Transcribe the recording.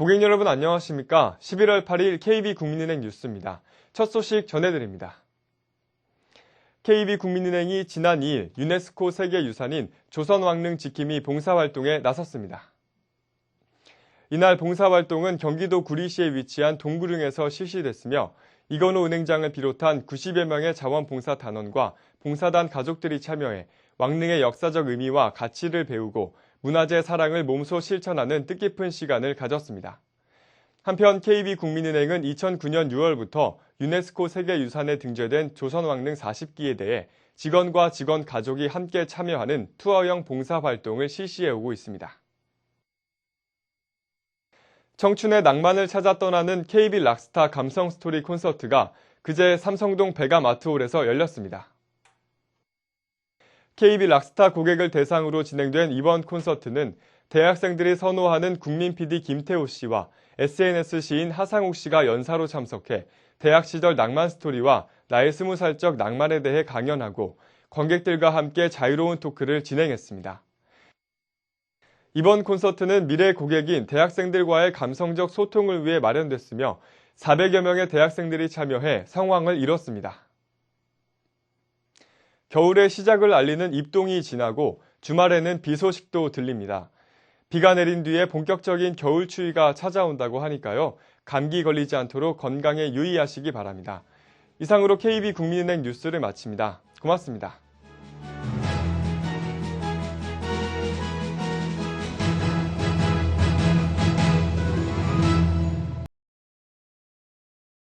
고객 여러분 안녕하십니까? 11월 8일 KB국민은행 뉴스입니다. 첫 소식 전해드립니다. KB국민은행이 지난 2일 유네스코 세계유산인 조선왕릉 지킴이 봉사활동에 나섰습니다. 이날 봉사활동은 경기도 구리시에 위치한 동구릉에서 실시됐으며 이건호 은행장을 비롯한 90여 명의 자원봉사 단원과 봉사단 가족들이 참여해 왕릉의 역사적 의미와 가치를 배우고 문화재 사랑을 몸소 실천하는 뜻깊은 시간을 가졌습니다. 한편 KB국민은행은 2009년 6월부터 유네스코 세계유산에 등재된 조선왕릉 40기에 대해 직원과 직원 가족이 함께 참여하는 투어형 봉사활동을 실시해오고 있습니다. 청춘의 낭만을 찾아 떠나는 KB 락스타 감성 스토리 콘서트가 그제 삼성동 베가마트홀에서 열렸습니다. KB 락스타 고객을 대상으로 진행된 이번 콘서트는 대학생들이 선호하는 국민 PD 김태호 씨와 SNS 시인 하상욱 씨가 연사로 참석해 대학 시절 낭만 스토리와 나의 스무 살적 낭만에 대해 강연하고 관객들과 함께 자유로운 토크를 진행했습니다. 이번 콘서트는 미래 고객인 대학생들과의 감성적 소통을 위해 마련됐으며 400여 명의 대학생들이 참여해 성황을 이뤘습니다. 겨울의 시작을 알리는 입동이 지나고 주말에는 비 소식도 들립니다. 비가 내린 뒤에 본격적인 겨울 추위가 찾아온다고 하니까요. 감기 걸리지 않도록 건강에 유의하시기 바랍니다. 이상으로 KB 국민은행 뉴스를 마칩니다. 고맙습니다.